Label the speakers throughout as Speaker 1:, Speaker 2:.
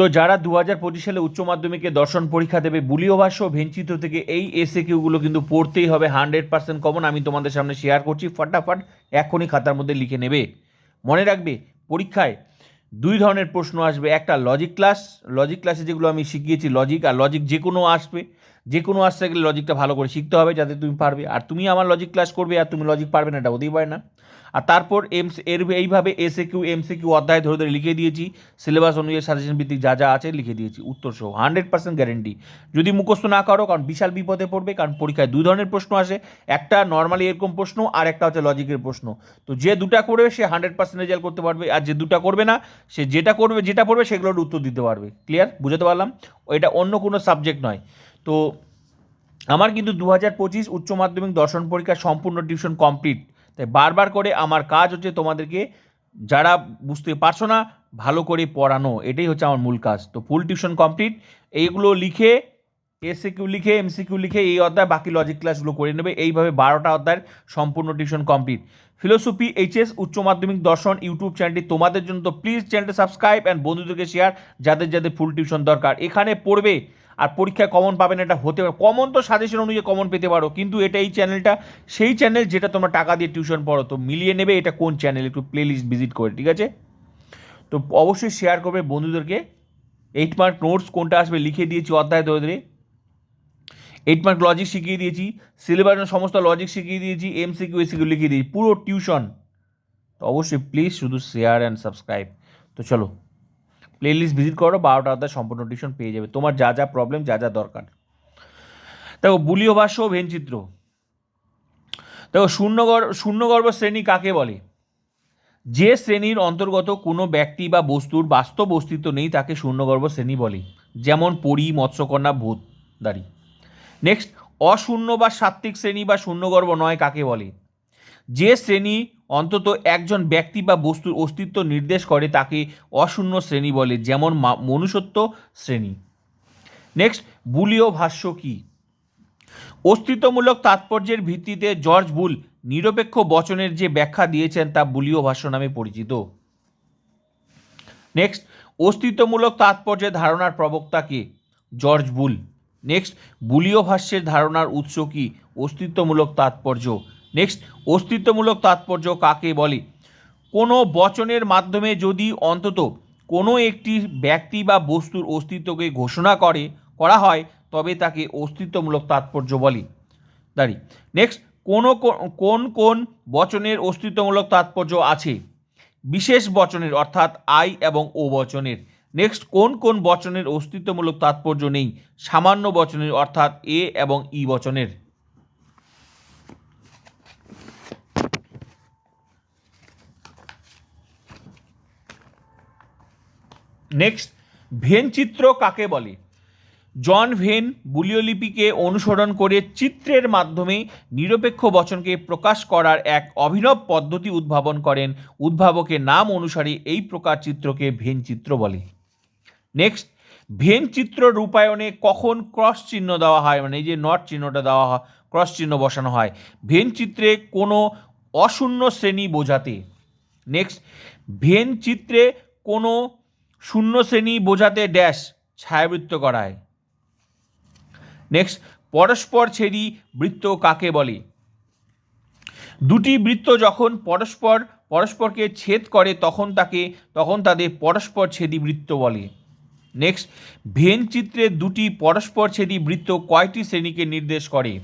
Speaker 1: তো যারা দু হাজার পঁচিশ সালে উচ্চ মাধ্যমিকে দর্শন পরীক্ষা দেবে, বুলিও ভাষ্য ও ভেঞ্চিত্র থেকে এই এসে কিউগুলো কিন্তু পড়তেই হবে হান্ড্রেড পার্সেন্ট কমন আমি তোমাদের সামনে শেয়ার করছি, ফটাফট এখনই খাতার মধ্যে লিখে নেবে। মনে রাখবে, পরীক্ষায় দুই ধরনের প্রশ্ন আসবে, একটা লজিক ক্লাস লজিক ক্লাসে যেগুলো আমি শিখিয়েছি লজিক আর লজিক যে কোনো আসবে, যে কোনো আসতে গেলে লজিকটা ভালো করে শিখতে হবে যাতে তুমি পারবে। আর তুমি আমার লজিক ক্লাস করবে আর তুমি লজিক পারবে না, এটা হতেই পারে না। আর তারপর এমস, এর এইভাবে এসে কিউ এমসি কিউ অধ্যায় ধরে ধরে লিখে দিয়েছি। সিলেবাস অনুযায়ী সাজেশন ভিত্তিক যা যা আছে লিখে দিয়েছি উত্তর সহ হান্ড্রেড পার্সেন্ট গ্যারেন্টি যদি মুখস্থ না করো, কারণ বিশাল বিপদে পড়বে, কারণ পরীক্ষায় দুই ধরনের প্রশ্ন আসে। একটা নর্মালি এরকম প্রশ্ন, আর একটা হচ্ছে লজিকের প্রশ্ন। তো যে দুটা করবে, সে হান্ড্রেড পার্সেন্ট রেজাল্ট করতে পারবে, আর যে দুটা করবে না, সে যেটা করবে, যেটা পড়বে, সেগুলোর উত্তর দিতে পারবে। ক্লিয়ার বুঝতে পারলাম? এটা অন্য কোনো সাবজেক্ট নয়। তো আমার কিন্তু দু হাজার পঁচিশ উচ্চ মাধ্যমিক দর্শন পরীক্ষা সম্পূর্ণ টিউশন কমপ্লিট তাই বারবার করে আমার কাজ হচ্ছে তোমাদেরকে যারা বুঝতে পারছ না, ভালো করে পড়ানো, এটাই হচ্ছে আমার মূল কাজ। তো ফুল টিউশন কমপ্লিট এইগুলো লিখে এসে কিউ লিখে এমসিকিউ লিখে এই অধ্যায়, বাকি লজিক ক্লাসগুলো করে নেবে। এইভাবে বারোটা অধ্যায়ের সম্পূর্ণ টিউশন কমপ্লিট ফিলোসফি এইচএস উচ্চ মাধ্যমিক, দর্শন ইউটিউব চ্যানেলটি তোমাদের জন্য। তো প্লিজ চ্যানেলটা সাবস্ক্রাইব অ্যান্ড বন্ধুদেরকে শেয়ার যাদের যাদের ফুল টিউশন দরকার। এখানে পড়বে আর পরীক্ষায় কমন পাবে না এটা হতে পারে। কমন তো সাজেশন অনুযায়ী কমন পেতে পারো, কিন্তু এটা এই চ্যানেলটা সেই চ্যানেল যেটা তোমরা টাকা দিয়ে টিউশন পড়ো, তো মিলিয়ে নেবে এটা কোন চ্যানেল একটু প্লে লিস্ট ভিজিট করে, ঠিক আছে? তো অবশ্যই শেয়ার করবে বন্ধুদেরকে। এইট মার্ক নোটস কোনটা আসবে লিখে দিয়েছি অধ্যায় ধরে ধরে। এইট মার্ক লজিক শিখিয়ে দিয়েছি সিলেবাসের সমস্ত লজিক শিখিয়ে দিয়েছি এমসিকিউ এসিকিউ লিখিয়ে দিয়েছি, পুরো টিউশন তো অবশ্যই প্লিজ শুধু শেয়ার অ্যান্ড সাবস্ক্রাইব তো চলো। প্লে লিস্ট ভিজিট করো, বারোটা অধ্যায় সম্পূর্ণ টিউশন পেয়ে যাবে। তোমার যা যা প্রবলেম যা যা দরকার। দেখো বুলীয় ভাষ্য ও ভেনচিত্র। দেখো শূন্যগর্ভ শূন্যগর্ভ শ্রেণি কাকে বলে? যে শ্রেণির অন্তর্গত কোনো ব্যক্তি বা বস্তুর বাস্তব অস্তিত্ব নেই, তাকে শূন্যগর্ভ শ্রেণি বলে। যেমন পরি, মৎস্যকন্যা ভূত দাঁড়ি নেক্সট অশূন্য বা সাত্ত্বিক শ্রেণি বা শূন্যগর্ভ নয় কাকে বলে? যে শ্রেণি অন্তত একজন ব্যক্তি বা বস্তুর অস্তিত্ব নির্দেশ করে, তাকে অশূন্য শ্রেণি বলে, যেমন মনুষ্যত্ব শ্রেণি। নেক্সট বুলীয় ভাষ্য কি? অস্তিত্বমূলক তাৎপর্যের ভিত্তিতে জর্জ বুল নিরপেক্ষ বচনের যে ব্যাখ্যা দিয়েছেন, তা বুলীয় ভাষ্য নামে পরিচিত। নেক্সট অস্তিত্বমূলক তাৎপর্যের ধারণার প্রবক্তা কে? George Boole. নেক্সট বুলীয় ভাষ্যের ধারণার উৎস কি? অস্তিত্বমূলক তাৎপর্য। নেক্সট অস্তিত্বমূলক তাৎপর্য কাকে বলে? কোনো বচনের মাধ্যমে যদি অন্তত কোনো একটি ব্যক্তি বা বস্তুর অস্তিত্বকে ঘোষণা করে, করা হয়, তবে তাকে অস্তিত্বমূলক তাৎপর্য বলে। দাঁড়ি। নেক্সট কোনো কোন কোন বচনের অস্তিত্বমূলক তাৎপর্য আছে? বিশেষ বচনের, অর্থাৎ আই এবং ও বচনের। নেক্সট কোন কোন বচনের অস্তিত্বমূলক তাৎপর্য নেই? সামান্য বচনের, অর্থাৎ এ এবং ই বচনের। নেক্সট ভেন চিত্র কাকে বলে? জন ভেন বুলীয় লিপিকে অনুসরণ করে চিত্রের মাধ্যমে নিরপেক্ষ বচনকে প্রকাশ করার এক অভিনব পদ্ধতি উদ্ভাবন করেন। উদ্ভাবকের নাম অনুসারে এই প্রকার চিত্রকে ভেন চিত্র বলে। নেক্সট ভেন চিত্র রূপায়ণে কখন ক্রস চিহ্ন দেওয়া হয়? মানে এই যে নট চিহ্নটা দেওয়া হয়, ক্রস চিহ্ন বসানো হয়। ভেন চিত্রে কোনো অশূন্য শ্রেণি বোঝাতে। নেক্সট ভেন চিত্রে কোনো শূন্য শ্রেণি বোঝাতে ড্যাশ ছায়াবৃত্ত করায়। নেক্সট পরস্পর ছেদি বৃত্ত কাকে বলে? দুটি বৃত্ত যখন পরস্পর, পরস্পরকে ছেদ করে, তখন তাকে, তখন তাদের পরস্পর ছেদি বৃত্ত বলে। নেক্সট ভেন চিত্রে দুটি পরস্পর ছেদি বৃত্ত কয়টি শ্রেণীকে নির্দেশ করে?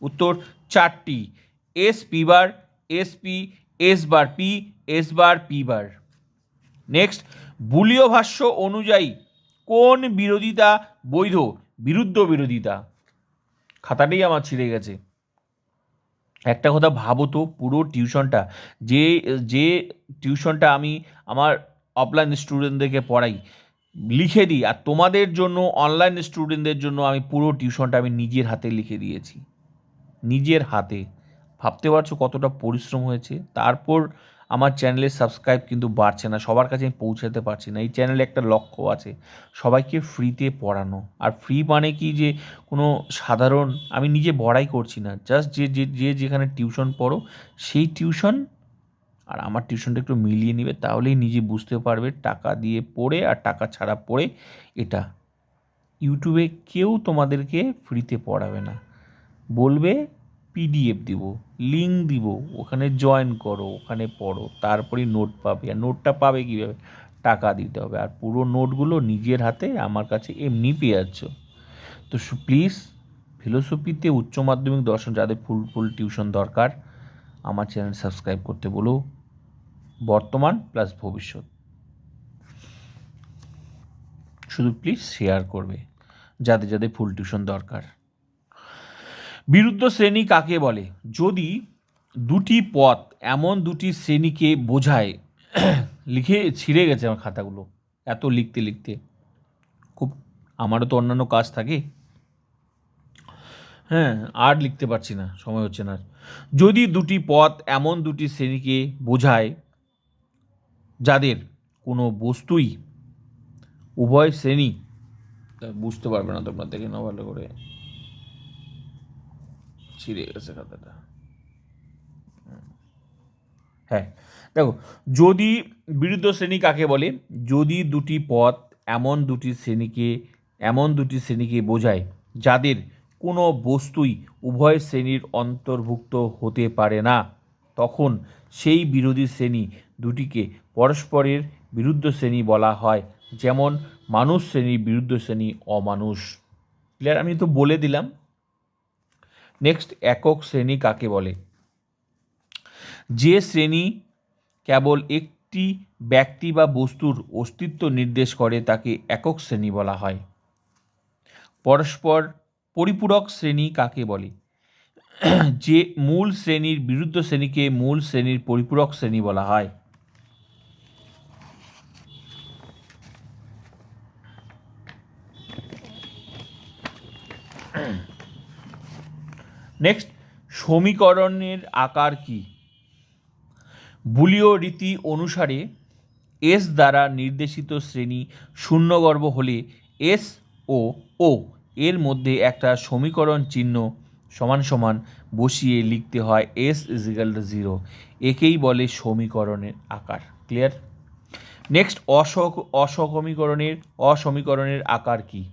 Speaker 1: উত্তর, চারটি। S P bar S P S bar P S bar P bar. Next বুলীয় ভাষ্য অনুযায়ী কোন বিরোধিতা বৈধ? বিরুদ্ধ বিরোধিতা। খাতাটাই আমার ছিঁড়ে গেছে। একটা কথা ভাবো তো, পুরো টিউশনটা। যে যে টিউশনটা আমি আমার অফলাইন স্টুডেন্টদেরকে পড়াই, লিখে দিই, আর তোমাদের জন্য অনলাইন স্টুডেন্টদের জন্য আমি পুরো টিউশনটা আমি নিজের হাতে লিখে দিয়েছি। নিজের হাতে। ভাবতে পারছ কতটা পরিশ্রম হয়েছে? তারপর আমার চ্যানেলের সাবস্ক্রাইব কিন্তু বাড়ছে না, সবার কাছে আমি পৌঁছাতে পারছি না। এই চ্যানেলে একটা লক্ষ্য আছে, সবাইকে ফ্রিতে পড়ানো। আর ফ্রি মানে কি যে, কোনো সাধারণ, আমি নিজে বড়াই করছি না। জাস্ট যে যে যেখানে টিউশন পড়ো, সেই টিউশন আর আমার টিউশনটা একটু মিলিয়ে নেবে, তাহলেই নিজে বুঝতে পারবে টাকা দিয়ে পড়ে আর টাকা ছাড়া পড়ে এটা। ইউটিউবে কেউ তোমাদেরকে ফ্রিতে পড়াবে না। বলবে পিডিএফ দিব লিঙ্ক দিব, ওখানে জয়েন করো, ওখানে পড়ো, তারপরেই নোট পাবে। আর নোটটা পাবে কীভাবে? টাকা দিতে হবে। আর পুরো নোটগুলো নিজের হাতে আমার কাছে এমনি পেয়ে যাচ্ছ। তো প্লিজ ফিলোসফিতে উচ্চ মাধ্যমিক দর্শন যাদের ফুল ফুল টিউশন দরকার, আমার চ্যানেল সাবস্ক্রাইব করতে বলো। বর্তমান প্লাস ভবিষ্যৎ। শুধু প্লিজ শেয়ার করবে, যাদের যাদের ফুল টিউশন দরকার। বিরুদ্ধ শ্রেণি কাকে বলে? যদি দুটি পথ এমন দুটি শ্রেণীকে বোঝায়, লিখে ছিঁড়ে গেছে আমার খাতাগুলো, এত লিখতে লিখতে। খুব, আমারও তো অন্যান্য কাজ থাকে। হ্যাঁ আর লিখতে পারছি না, সময় হচ্ছে না যদি দুটি পথ এমন দুটি শ্রেণীকে বোঝায়, যাদের কোনো বস্তুই উভয় শ্রেণি বুঝতে পারবে না তোমরা, দেখে নাও ভালো করে। ছিঁড়ে গেছে খাতাটা। হ্যাঁ দেখো, যদি বিরুদ্ধ শ্রেণি কাকে বলে? যদি দুটি পথ এমন দুটি শ্রেণীকে, এমন দুটি শ্রেণীকে বোঝায় যাদের কোনো বস্তুই উভয় শ্রেণির অন্তর্ভুক্ত হতে পারে না, তখন সেই বিরোধী শ্রেণি দুটিকে পরস্পরের বিরুদ্ধ শ্রেণি বলা হয়। যেমন, মানুষ শ্রেণির বিরুদ্ধ শ্রেণি অমানুষ। ক্লিয়ার? আমি তো বলে দিলাম। নেক্সট একক শ্রেণি কাকে বলে? যে শ্রেণি কেবল একটি ব্যক্তি বা বস্তুর অস্তিত্ব নির্দেশ করে, তাকে একক শ্রেণি বলা হয়। পরস্পর পরিপূরক শ্রেণি কাকে বলে? যে মূল শ্রেণির বিরুদ্ধ শ্রেণীকে মূল শ্রেণির পরিপূরক শ্রেণি বলা হয়। নেক্সট সমীকরণের আকার কি? বুলীয় রীতি অনুসারে এস দ্বারা নির্দেশিত শ্রেণি শূন্যগর্ভ হলে এস ও ও এর মধ্যে একটা সমীকরণ চিহ্ন সমান সমান বসিয়ে লিখতে হয় এস ইজিক্যাল টু জিরো একেই বলে সমীকরণের আকার। ক্লিয়ার নেক্সট অস অসমীকরণের অসমীকরণের আকার কী?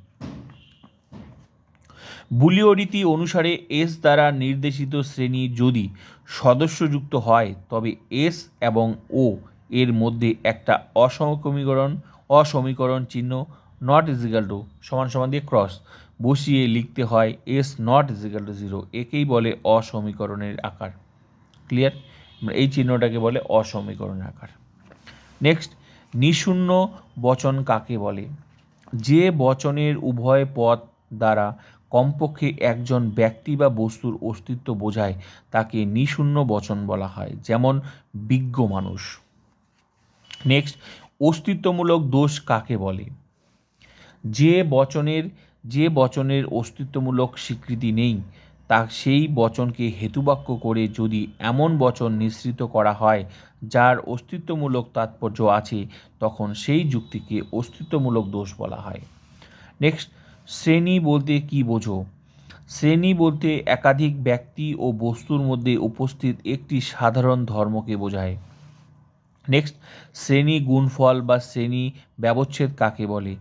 Speaker 1: বুলীয় রীতি অনুসারে এস দ্বারা নির্দেশিত শ্রেণি যদি সদস্যযুক্ত হয়, তবে এস এবং ও এর মধ্যে একটা অসমীকরণ অসমীকরণ চিহ্ন নট ইজিক্যাল টু সমান সমান দিয়ে ক্রস বসিয়ে লিখতে হয় S not is equal to zero একেই বলে অসমীকরণের আকার। ক্লিয়ার এই চিহ্নটাকে বলে অসমীকরণের আকার। নেক্সট নিশূন্য বচন কাকে বলে? যে বচনের উভয় পদ দ্বারা কমপক্ষে একজন ব্যক্তি বা বস্তুর অস্তিত্ব বোঝায়, তাকে নিশূন্য বচন বলা হয়, যেমন বিজ্ঞ মানুষ। নেক্সট অস্তিত্বমূলক দোষ কাকে বলে? যে বচনের যে বচনের অস্তিত্বমূলক স্বীকৃতি নেই, তা সেই বচনকে হেতুবাক্য করে যদি এমন বচন নিঃসৃত করা হয়, যার অস্তিত্বমূলক তাৎপর্য আছে, তখন সেই যুক্তিকে অস্তিত্বমূলক দোষ বলা হয়। নেক্সট শ্রেণি বলতে কি বোঝো? শ্রেণি বলতে একাধিক ব্যক্তি ও বস্তুর মধ্যে উপস্থিত একটি সাধারণ ধর্মকে বোঝায়। নেক্সট শ্রেণি গুণফল বা শ্রেণি ব্যবচ্ছেদ কাকে বলে?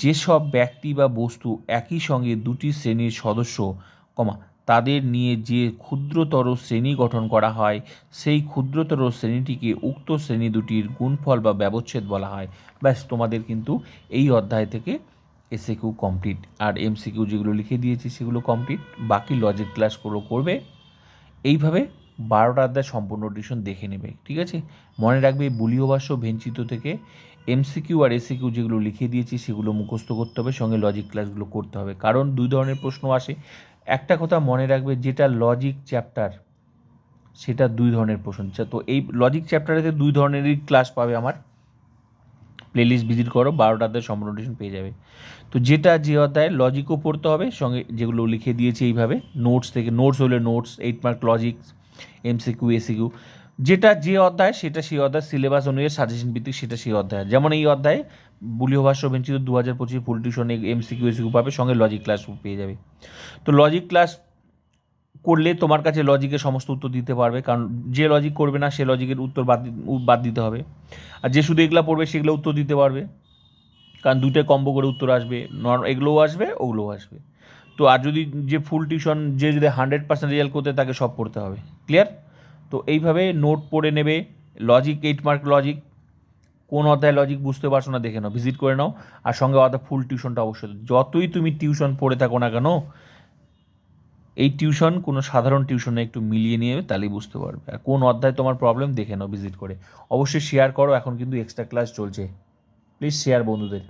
Speaker 1: যেসব ব্যক্তি বা বস্তু একই সঙ্গে দুটি শ্রেণির সদস্য, কমা, তাদের নিয়ে যে ক্ষুদ্রতর শ্রেণি গঠন করা হয়, সেই ক্ষুদ্রতর শ্রেণীটিকে উক্ত শ্রেণি দুটির গুণফল বা ব্যবচ্ছেদ বলা হয়। ব্যাস, তোমাদের কিন্তু এই অধ্যায় থেকে এসে কিউ কমপ্লিট আর এমসিকিউ যেগুলো লিখে দিয়েছি সেগুলো কমপ্লিট বাকি লজিক ক্লাসগুলো করবে। এইভাবে বারোটা অধ্যায় সম্পূর্ণ ডিভিশন দেখে নেবে, ঠিক আছে? মনে রাখবে বুলীয় ভাষ্য ভেঞ্চিত থেকে এমসিকিউ আর এসিকিউ যেগুলো লিখে দিয়েছি সেগুলো মুখস্থ করতে হবে, সঙ্গে লজিক ক্লাসগুলো করতে হবে। কারণ দুই ধরনের প্রশ্ন আসে। একটা কথা মনে রাখবে, যেটা লজিক চ্যাপ্টার সেটা দুই ধরনের প্রশ্ন। তো এই লজিক চ্যাপ্টারেতে দুই ধরনেরই ক্লাস পাবে আমার। প্লেলিস্ট ভিজিট করো বারোটা অধ্যায় সম্পূর্ণ পেয়ে যাবে। তো যেটা যে অধ্যায় লজিকও পড়তে হবে, সঙ্গে যেগুলো লিখে দিয়েছে এইভাবে নোটস থেকে নোটস হলে notes eight mark logic MCQ SAQ যেটা যে অধ্যায়, সেটা সেই অধ্যায় সিলেবাস অনুযায়ী সাজেশন ভিত্তিক সেটা সেই অধ্যায়। যেমন এই অধ্যায়ে বুলীয় ভাষ্য বেঞ্চিত দু হাজার পঁচিশ ফুল টিউশন এমসিকিউ এসিকিউ পাবে, সঙ্গে লজিক ক্লাস পেয়ে যাবে। তো লজিক ক্লাস করলে তোমার কাছে লজিকের সমস্ত উত্তর দিতে পারবে। কারণ যে লজিক করবে না, সে লজিকের উত্তর বাদ বাদ দিতে হবে। আর যে শুধু এগুলো পড়বে, সেগুলো উত্তর দিতে পারবে। কারণ দুটো কম্বো করে উত্তর আসবে। এগুলোও আসবে, ওগুলোও আসবে। তো আর যদি যে ফুল টিউশন যে যদি হান্ড্রেড পার্সেন্ট রেজাল্ট করতে তাকে সব পড়তে হবে। ক্লিয়ার তো এইভাবে নোট পড়ে নেবে। লজিক এইট মার্ক লজিক কোন অধ্যায় লজিক বুঝতে পারছ না, দেখে নাও ভিজিট করে নাও। আর সঙ্গে অর্থাৎ ফুল টিউশনটা অবশ্যই, যতই তুমি টিউশন পড়ে থাকো না কেন এই টিউশন কোনো সাধারণ টিউশনে একটু মিলিয়ে নিয়ে তাহলেই বুঝতে পারবে। আর কোন অধ্যায় তোমার প্রবলেম দেখে নাও ভিজিট করে। অবশ্যই শেয়ার করো, এখন কিন্তু এক্সট্রা ক্লাস চলছে। প্লিজ শেয়ার বন্ধুদের।